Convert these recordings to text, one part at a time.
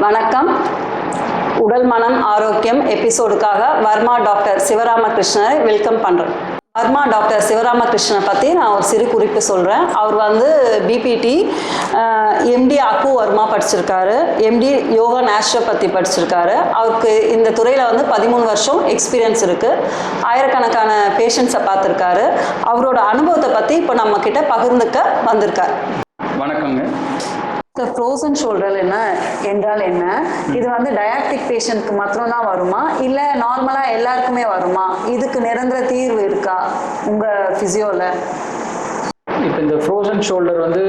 வணக்கம். உடல் மனம் ஆரோக்கியம் எபிசோடுக்காக வர்மா டாக்டர் சிவராமகிருஷ்ணரை வெல்கம் பண்ணுறேன் வர்மா டாக்டர் சிவராமகிருஷ்ணனை பற்றி நான் ஒரு சிறு குறிப்பு சொல்கிறேன் அவர் வந்து பிபிடி எம்டி அக்கு வர்மா படிச்சிருக்காரு. எம்டி யோகா நேச்சுரோபதி படிச்சிருக்காரு. அவருக்கு இந்த துறையில் வந்து பதிமூணு வருஷம் எக்ஸ்பீரியன்ஸ் இருக்குது ஆயிரக்கணக்கான பேஷண்ட்ஸை பார்த்துருக்காரு. அவரோட அனுபவத்தை பற்றி இப்போ நம்மக்கிட்ட பகிர்ந்துக்க வந்திருக்கார். வணக்கங்க. இந்த ஃப்ரோசன் ஷோல்டர் என்ன? என்றால் என்ன? இது வந்து டயாக்டிக் பேஷண்ட்க்கு மாத்திரம் வருமா? இல்லை நார்மலாக எல்லாருக்குமே வருமா? இதுக்கு நிரந்தர தீர்வு இருக்கா உங்கள் ஃபிசியோவில் இப்போ இந்த ஃப்ரோசன் ஷோல்டர் வந்து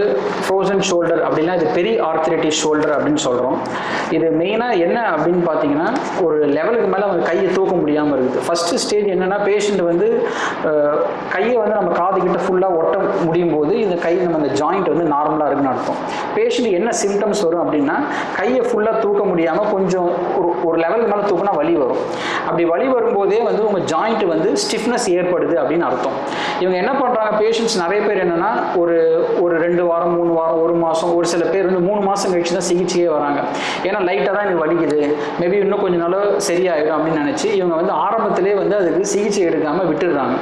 ஃப்ரோசன் ஷோல்டர் அப்படின்னா இது பெரிய ஆர்த்திரைட்டிஸ் ஷோல்டர் அப்படின்னு சொல்கிறோம் இது மெயினாக என்ன அப்படின்னு பார்த்தீங்கன்னா ஒரு லெவலுக்கு மேலே அவங்க கையை தூக்க முடியாமல் இருக்குது. ஃபஸ்ட்டு ஸ்டேஜ் என்னென்னா பேஷண்ட் வந்து கையை வந்து நம்ம காது கிட்ட ஃபுல்லாக ஒட்ட முடியும் போது இந்த கை நம்ம அந்த ஜாயிண்ட் வந்து நார்மலாக இருக்குன்னு அர்த்தம். பேஷண்ட் என்ன சிம்டம்ஸ் வரும் அப்படின்னா கையை ஃபுல்லாக தூக்க முடியாமல் கொஞ்சம் ஒரு ஒரு லெவலுக்கு மேலே தூக்கினா வலி வரும். அப்படி வலி வரும்போதே வந்து உங்கள் ஜாயிண்ட் வந்து ஸ்டிஃப்னஸ் ஏற்படுது அப்படின்னு அர்த்தம். இவங்க என்ன பண்ணுறாங்க பேஷண்ட்ஸ் நிறைய பேர் என்னென்னா ஒரு ஒரு ரெண்டு வாரம் மூணு வாரம் ஒரு மாதம் ஒரு சில பேர் வந்து மூணு மாதம் கழிச்சு தான் சிகிச்சையே வராங்க. ஏன்னா லைட்டாக தான் எனக்கு வலிக்குது. மேபி இன்னும் கொஞ்சம் நாள் சரியாயிடும் அப்படின்னு நினச்சி இவங்க வந்து ஆரம்பத்திலே வந்து அதுக்கு சிகிச்சை எடுக்காமல் விட்டுடுறாங்க.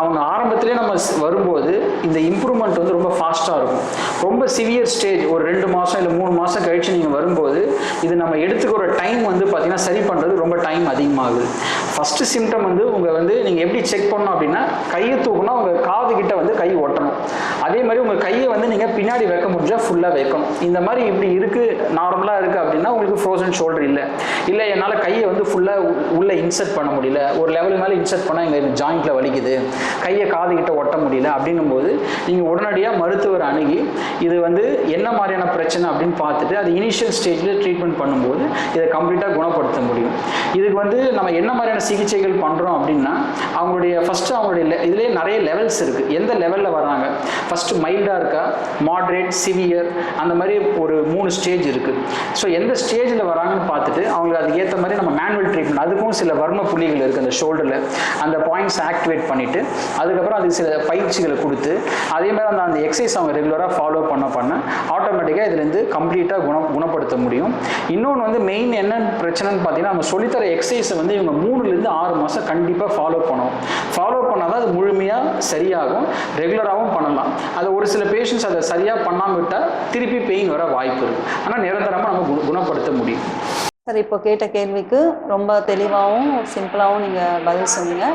அவங்க ஆரம்பத்திலே நம்ம வரும்போது இந்த இம்ப்ரூவ்மெண்ட் வந்து ரொம்ப ஃபாஸ்ட்டாக இருக்கும். ரொம்ப சிவியர் ஸ்டேஜ் ஒரு ரெண்டு மாதம் இல்லை மூணு மாதம் கழிச்சு நீங்கள் வரும்போது இது நம்ம எடுத்துக்கிற டைம் வந்து பார்த்தீங்கன்னா சரி பண்ணுறது ரொம்ப டைம் அதிகமாகுது. ஃபஸ்ட்டு சிம்டம் வந்து உங்கள் வந்து நீங்கள் எப்படி செக் பண்ணணும் அப்படின்னா கையை தூக்குனா உங்கள் காது கிட்ட வந்து கை ஒட்டணும் அதே மாதிரி உங்கள் கையை வந்து நீங்கள் பின்னாடி வைக்க முடிஞ்சால் ஃபுல்லாக வைக்கணும். இந்த மாதிரி இப்படி இருக்குது நார்மலாக இருக்குது அப்படின்னா உங்களுக்கு ஃப்ரோசன் ஷோல்டர் இல்லை. இல்லை என்னால் கையை வந்து ஃபுல்லாக உள்ளே இன்சர்ட் பண்ண முடியல. ஒரு லெவலுக்கு மேலே இன்சர்ட் பண்ணால் எங்கள் ஜாயிண்ட்டில் வலிக்குது. கையை காது கிட்ட ஒட்ட முடியல அப்படின்னும் போது நீங்கள் உடனடியாக மருத்துவர் அணுகி இது வந்து என்ன மாதிரியான பிரச்சனை அப்படின்னு பார்த்துட்டு அது இனிஷியல் ஸ்டேஜில் ட்ரீட்மெண்ட் பண்ணும்போது இதை கம்ப்ளீட்டாக குணப்படுத்த முடியும். இதுக்கு வந்து நம்ம என்ன மாதிரியான சிகிச்சைகள் பண்ணுறோம் அப்படின்னா அவங்களுடைய ஃபஸ்ட்டு அவங்களுடைய இதுலேயே நிறைய லெவல்ஸ் இருக்குது எந்த லெவலில் வராங்க? ஃபஸ்ட்டு மைல்டாக இருக்கா? மாட்ரேட் சிவியர் அந்த மாதிரி ஒரு மூணு ஸ்டேஜ் இருக்குது ஸோ எந்த ஸ்டேஜில் வராங்கன்னு பார்த்துட்டு அவங்களுக்கு அதுக்கு ஏற்ற மாதிரி நம்ம மேனுவல் ட்ரீட்மெண்ட் அதுக்கும் சில வர்ம புள்ளிகள் இருக்குது அந்த ஷோல்டரில் அந்த பாயிண்ட்ஸ் ஆக்டிவேட் பண்ணிவிட்டு அதுக்கப்புறம் அதுக்கு சில பயிற்சிகளை கொடுத்து அதே மாதிரி அந்த அந்த எக்ஸசைஸ் அவங்க ரெகுலராக ஃபாலோ பண்ண பண்ண ஆட்டோமேட்டிக்காக இதுலேருந்து கம்ப்ளீட்டாக குணம் குணப்படுத்த முடியும். இன்னொன்று வந்து மெயின் என்ன பிரச்சனைன்னு பார்த்தீங்கன்னா நம்ம சொல்லித்தர எக்ஸசைஸை வந்து இவங்க மூணுலேருந்து ஆறு மாதம் கண்டிப்பாக ஃபாலோ பண்ணணும். ஃபாலோ பண்ணால் தான் அது முழுமையாக சரியாகும். ரெகுலராகவும் பண்ணலாம். அது ஒரு சில பேஷண்ட்ஸ் அதை சரியாக பண்ணாமல் விட்டால் திருப்பி பெயின் வர வாய்ப்பு இருக்குது ஆனால் நிரந்தரமாக நம்ம குண- குணப்படுத்த முடியும். சார் இப்போ கேட்ட கேள்விக்கு ரொம்ப தெளிவாகவும் சிம்பிளாகவும் நீங்கள் பதில் சொன்னீங்க.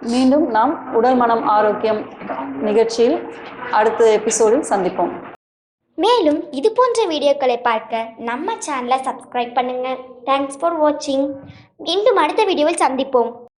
மீண்டும் நாம் உடல் மனம் ஆரோக்கியம் நிகழ்ச்சியில் அடுத்த எபிசோடில் சந்திப்போம். மேலும் இது போன்ற வீடியோக்களை பார்க்க நம்ம சேனலை சப்ஸ்கிரைப் பண்ணுங்க. தேங்க்ஸ் ஃபார் வாட்சிங் மீண்டும் அடுத்த வீடியோவில் சந்திப்போம்.